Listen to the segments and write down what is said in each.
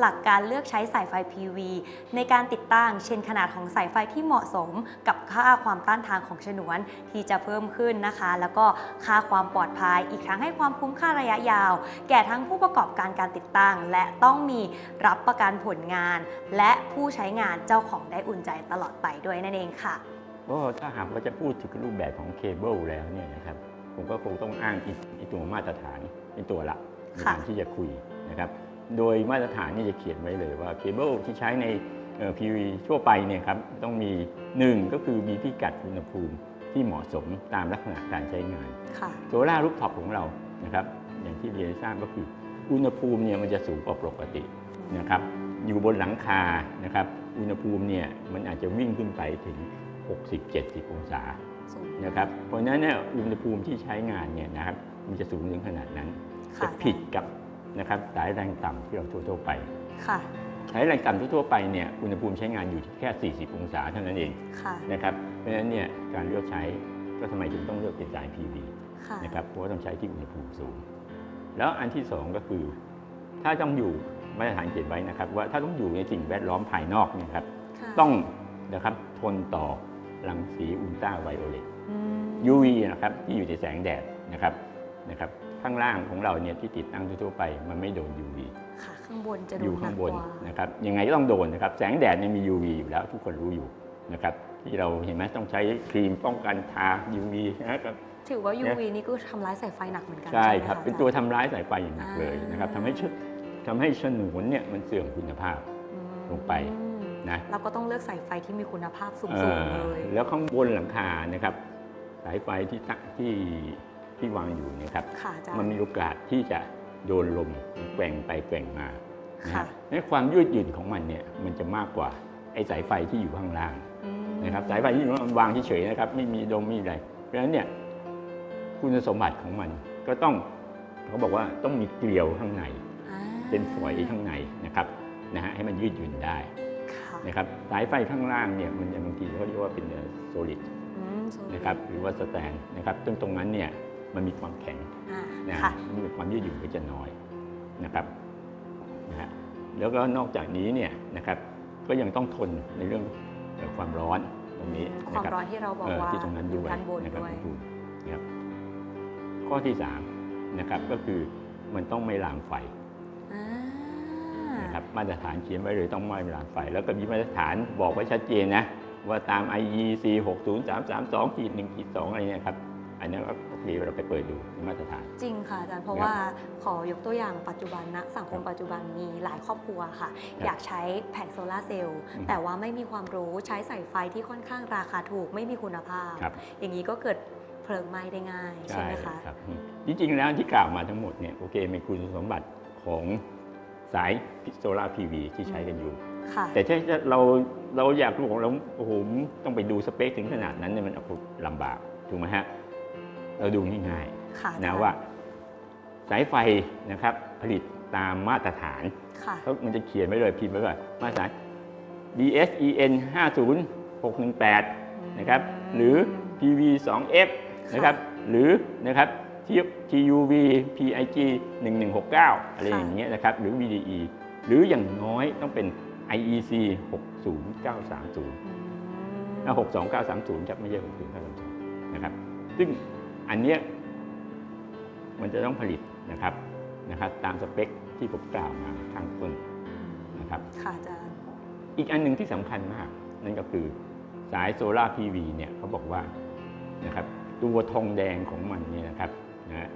หลักการเลือกใช้สายไฟ PV ในการติดตั้ง เช่นขนาดของสายไฟที่เหมาะสมกับค่าความต้านทานของฉนวนที่จะเพิ่มขึ้นนะคะ แล้วก็ค่าความปลอดภัย อีกครั้งให้ความคุ้มค่าระยะยาว แก่ทั้งผู้ประกอบการการติดตั้ง และต้องมีรับประกันผลงาน และผู้ใช้งานเจ้าของได้อุ่นใจตลอดไปด้วยนั่นเองค่ะก็ถ้าหากว่าจะพูดถึงรูปแบบของเคเบิลแล้วเนี่ยนะครับผมก็คงต้องอ้างอีกอีกตัวมาตรฐานเป็นตัวหลักในค่ะการที่จะคุยนะครับ โดยมาตรฐานนี่จะเขียนไว้เลยว่าเคเบิลที่ใช้ในเอ่อ PV ทั่วไปเนี่ยครับต้องมี 1 ก็คือมีพิกัดอุณหภูมิที่เหมาะสมตามลักษณะการใช้งานค่ะโซล่ารูปท็อปของเรานะครับอย่างที่เรียนให้ทราบก็คืออุณหภูมิเนี่ยมันจะสูงกว่าปกตินะครับอยู่บนหลังคานะครับอุณหภูมิเนี่ยมันอาจจะวิ่งขึ้นไปถึง 60-70 องศาสูงนะครับเพราะฉะนั้นเนี่ยอุณหภูมิที่ใช้งานเนี่ยนะครับมันจะสูงถึงขนาดนั้นค่ะจะผิดกับ นะครับสายแรงต่ำที่เราทั่วๆไป ค่ะ สายแรงต่ำทั่วๆไปเนี่ยอุณหภูมิใช้งานอยู่ที่แค่ 40 องศาเท่านั้นเองค่ะ นะครับเพราะฉะนั้นเนี่ยการเลือกใช้ก็ทำไมถึงต้องเลือกเป็นสาย PV ค่ะ นะครับเพราะว่าต้องใช้ที่อุณหภูมิสูง แล้วอันที่สองก็คือ ถ้าต้องอยู่มาตรฐานเขียนไว้นะครับว่าถ้าต้องอยู่ในสิ่งแวดล้อมภายนอกเนี่ยครับค่ะต้องนะครับทนต่อรังสีอุลตราไวโอเลต อืม UV นะครับที่อยู่ในแสงแดดนะครับ นะครับข้างล่างของเราเนี่ยที่ติดตั้งทั่วๆไป มันไม่โดน UV ค่ะข้างบนจะอดูยู่หนัข้ากงบกนว่านะครับยังไงก็ต้องโดนนะครับแสงแดดเนี่ยมี UV อยู่แล้วทุกคนรู้อยู่นะครับที่เราเห็นไหมต้องใช้ครีมป้องกันทา UV นะครับถือว่า UV นี่ก็ทำร้ายสายไฟหนักเหมือนกันใช่ไหมะครับเป็นอาจาย์ตัวทำร้ายสายไฟอย่างหนักเลยอ่านนะครับทำให้ชทำให้ฉนวนเนี่ยมันเสื่อมคุณภาพอืมลงไปนะเราก็ต้องเลือกสายไฟที่มีคุณภาพสูงเอ่ๆอเลย แล้วข้างบนหลังคานะครับ สายไฟที่ตั้งที่ ที่วางอยู่เนี่ยครับ ค่ะอาจารย์มันมีโอกาสที่จะโดนลมแกว่งไปแกว่งมานะค่ะ ฮะในความยืดหยุ่นของมันเนี่ยมันจะมากกว่าไอ้สายไฟที่อยู่ข้างล่าง อืมนะครับสายไฟที่อยู่ข้างล่างมันวางเฉยๆนะครับไม่มีดมไม่มีอะไรเพราะฉะนั้นเนี่ยคุณสมบัติของมันก็ต้องเขาบอกว่าต้องมีเกลียวข้างใน อ่าเป็นฝอยข้างในนะครับนะฮะให้มันยืดหยุ่นได้ค่ะนะครับสายไฟข้างล่างเนี่ยมันจะบางทีเขาเรียกว่าเป็นโซลิดอืมโซลิดนะครับหรือว่าสแตนนะครับตรงตรงนั้นเนี่ย มันมีความแข็งอ่านะค่ะมันมีความยืดหยุ่นก็จะน้อยนะครับนะฮะแล้วก็นอกจากนี้เนี่ยนะครับก็ยังต้องทนในเรื่องเอ่อความร้อนตรงนี้คนะวามครับร้อนที่เราบอกเอ่อว่าที่ตรงนั้นอด้ยู่วยด้านบนนะครับด้วยคุณนะครับข้อที่สามนะครับก็คือมันต้องไม่ลามไฟอ่านะครับมาตรฐานเขียนไว้เลยต้องไม่ลามไฟ แล้วก็มีมาตรฐานบอกไว้ชัดเจนนะว่าตาม IEC 60332ขีด1ขีด2อะไรเนี่ยครับอันนั้นก็ โอเคเราไปเปิดดูในมาตรฐาน จริงค่ะอาจารย์เพราะครับว่าขอยกตัวอย่างปัจจุบันนะสังคมปัจจุบันมีหลายครอบครัวค่ะครับอยากใช้แผงโซลาร์เซลล์อืมแต่ว่าไม่มีความรู้ใช้สายไฟที่ค่อนข้างราคาถูกไม่มีคุณภาพครับอย่างนี้ก็เกิดเพลิงไหม้ได้ง่ายใช่ไหมคะครับอืมจริงๆแล้วที่กล่าวมาทั้งหมดเนี่ยโอเคเป็นคุณสมบัติของสายโซลาร์พีวีที่ใช้กันอยู่ค่ะแต่ถ้าเราเราอยากรู้ของเราโอ้โหต้องไปดูสเปคถึงขนาดนั้นเนี่ยมันเอาลำบากถูกไหมฮะ เราดูง่ายค่ะๆนะว่า สายไฟนะครับผลิตตามมาตรฐานค่ะเขามันจะเขียนไว้เลยพิมพ์ไว้ว่ามาตรฐาน BSEN 50618 นะครับ หรือ PV 2F นะครับ หรือนะครับ TUV PIG 1169 อะไรอย่างเงี้ยนะครับ หรือ VDE หรืออย่างน้อยต้องเป็น IEC 60930อืมนะ62930 ครับ ไม่ใช่ 60930นะครับ ซึ่ง อันเนี้ยมันจะต้องผลิตนะครับนะครับ ตามสเปคที่ผมกล่าวมาข้างต้นนะครับ ค่ะอาจารย์ อีกอันหนึ่งที่สำคัญมาก นั่นก็คือสายโซลาร์พีวีเนี่ยเขาบอกว่านะครับตัวทองแดงของมันเนี่ยนะครับนะ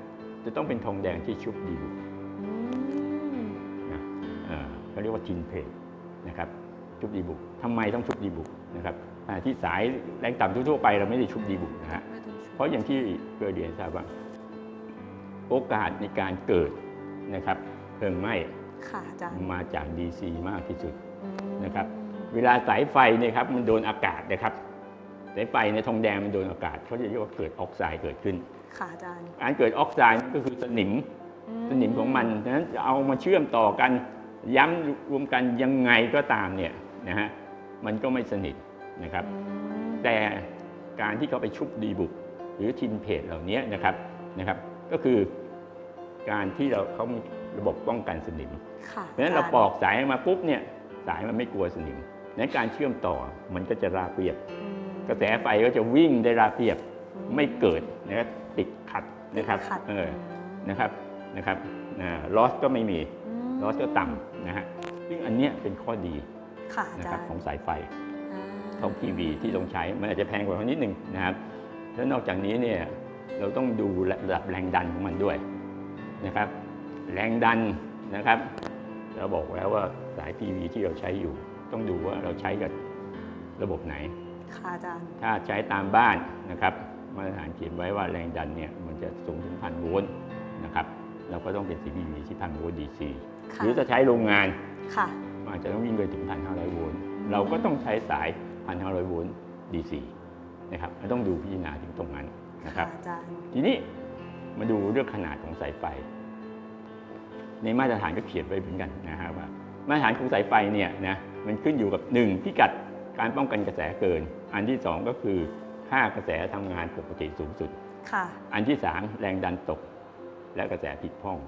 จะต้องเป็นทองแดงที่ชุบดีบุกอืมนะเอ่อเขาเรียกว่าทินเพลทนะครับชุบดีบุกทำไมต้องชุบดีบุกนะครับขณะที่สายแรงต่ำทั่วๆไปเราไม่ได้ชุบดีบุกนะฮะไม่ต้องช่วย เพราะอย่างที่เคยเรียนให้ทราบว่าโอกาสในการเกิดนะครับเพลิงไหม้ค่ะอาจารย์มาจาก DC มากที่สุดอืมนะครับ เวลาสายไฟเนี่ยครับมันโดนอากาศนะครับสายไฟในทองแดงมันโดนอากาศเขาจะเรียกว่าเกิดออกไซด์เกิดขึ้นค่ะอาจารย์การเกิดออกไซด์ก็คือสนิม อืสนิมของมันฉะนั้นจะเอามาเชื่อมต่อกัน ย้ำรวมกันยังไงก็ตามเนี่ยนะฮะ มันก็ไม่สนิทนะครับ อืมแต่การที่เขาไปชุบดีบุกห รือทินเพจเหล่านี้นะครับนะครับ ก็คือการที่เราเขามีระบบป้องกันสนิมค่ะเพราะฉะนั้นเราปอกสายมาปุ๊บเนี่ยสายมันไม่กลัวสนิมในการเชื่อมต่อมันก็จะราบเรียบอืมกระแสไฟก็จะวิ่งได้ราบเรียบอืไม่เกิดนะครับติดขัดนะครับขัดเออมนะครับนะครับลอสก็ไม่มีมลอสก็ต่ำนะฮะซึ่งอันเนี้ยเป็นข้อดีค่ะอานะจาครับรย์ของสายไฟอ่าของ PV ที่ต้องใช้มันอาจจะแพงกว่าเขานิดนึงนะครับ แล้วนอกจากนี้เนี่ยเราต้องดูระดับแรงดันของมันด้วยนะครับ แรงดันนะครับ เราบอกแล้วว่าสาย PV ที่เราใช้อยู่ ต้องดูว่าเราใช้กับระบบไหนค่ะอาจารย์ถ้าใช้ตามบ้านนะครับมาตรฐานเขียนไว้ว่าแรงดันเนี่ยมันจะสูงถึงพันโวลต์นะครับ เราก็ต้องเป็น CPV ที่พันโวลต์ DC ค่ะหรือจะใช้โรงงานค่ะมันอาจจะต้องวิ่งไปถึง1,500โวลต์อืมเราก็ต้องใช้สาย1,500โวลต์ DC นะครับเราต้องดูพิจารณาถึงตรงนั้นนะครับ อาจารย์ทีนี้มาดูเรื่องขนาดของสายไฟ ในมาตรฐานก็เขียนไว้เหมือนกันนะฮะว่ามาตรฐานของสายไฟเนี่ยนะมันขึ้นอยู่กับ 1 พิกัดการป้องกันกระแสเกิน อันที่ 2 ก็คือค่ากระแสทำงานปกติสูงสุด ค่ะ อันที่ 3 แรงดันตก และกระแสผิดพร่อง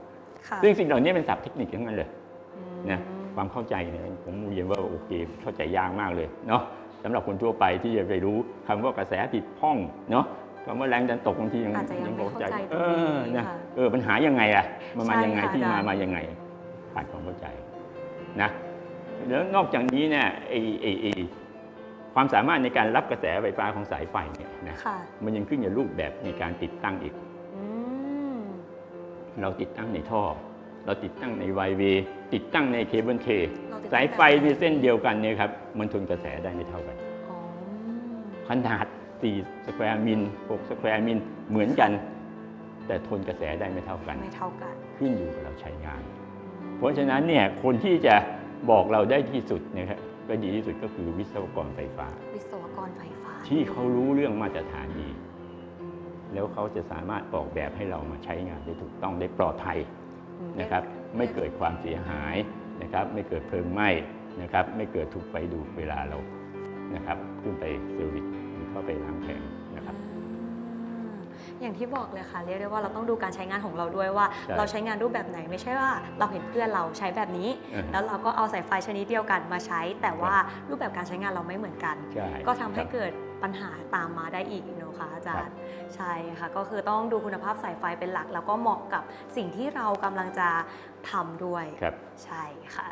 ค่ะ ซึ่งสิ่งเหล่านี้เป็นศัพท์เทคนิคทั้งนั้นเลยอืมนะความเข้าใจเนี่ยผมเรียนว่าโอเคเข้าใจยากมากเลยเนาะ สำหรับคนทั่วไปที่จะไปรู้คำว่ากระแสผิดพร่องเนาะคำว่าแรงดันตกบางทียังอาจจะยังไม่เข้าใจตเอรงนี้อนะค่ะ เออปัญหายังไงอะมันมาใช่ยังไงค่ะที่อาจารมาย์ มายังไงขาดความเข้าใจนะแล้วนอกจากนี้เนี่ยไอไอไอความสามารถในการรับกระแสไฟฟ้าของสายไฟเนี่ยนะค่ะมันยังขึ้นอยู่รูปแบบในการติดตั้งอีก อืมเราติดตั้งในท่อ เราติดตั้งในไวเวติดตั้งในเคเบิลเคเราติดตั้ง สายไฟในเส้นเดียวกันเนี่ยครับมันทนกระแสได้ไม่เท่ากัน อ๋อ ขนาด 4 สแควร์มิล6สแควร์มิลเหมือนกัน แต่ทนกระแสได้ไม่เท่ากัน ไม่เท่ากันขึ้นอยู่กับเราใช้งาน เพราะฉะนั้นเนี่ยคนที่จะบอกเราได้ที่สุดเนะครับก็ดีที่สุดก็คือวิศวกรไฟฟ้า วิศวกรไฟฟ้าที่เขารู้เรื่องมาตรฐานดี แล้วเขาจะสามารถออกแบบให้เรามาใช้งานได้ถูกต้องได้ปลอดภัยอืมนะครับ ไม่เกิดความเสียหาย นะครับไม่เกิดเพลิงไหม้นะครับไม่เกิดถูกไฟดูดเวลาเรานะครับขึ้นไปเซอร์วิสหรือเข้าไปล้างแผงนะครับอ่าอย่างที่บอกเลยค่ะเรียกได้ว่าเราต้องดูการใช้งานของเราด้วยว่าใช่เราใช้งานรูปแบบไหนไม่ใช่ว่าเราเห็นเพื่อนเราใช้แบบนี้อ่าฮะแล้วเราก็เอาสายไฟชนิดเดียวกันมาใช้ แต่ว่ารูปแบบการใช้งานเราไม่เหมือนกันใช่ก็ทำให้ครับเกิดปัญหาตามมาได้อีกเนอะ คะอาจาครัรบย์ใช่ค่ะก็คือต้องดูคุณภาพสายไฟเป็นหลัก แล้วก็เหมาะกับสิ่งที่เรากำลังจะทำด้วยครับใช่ค่ะ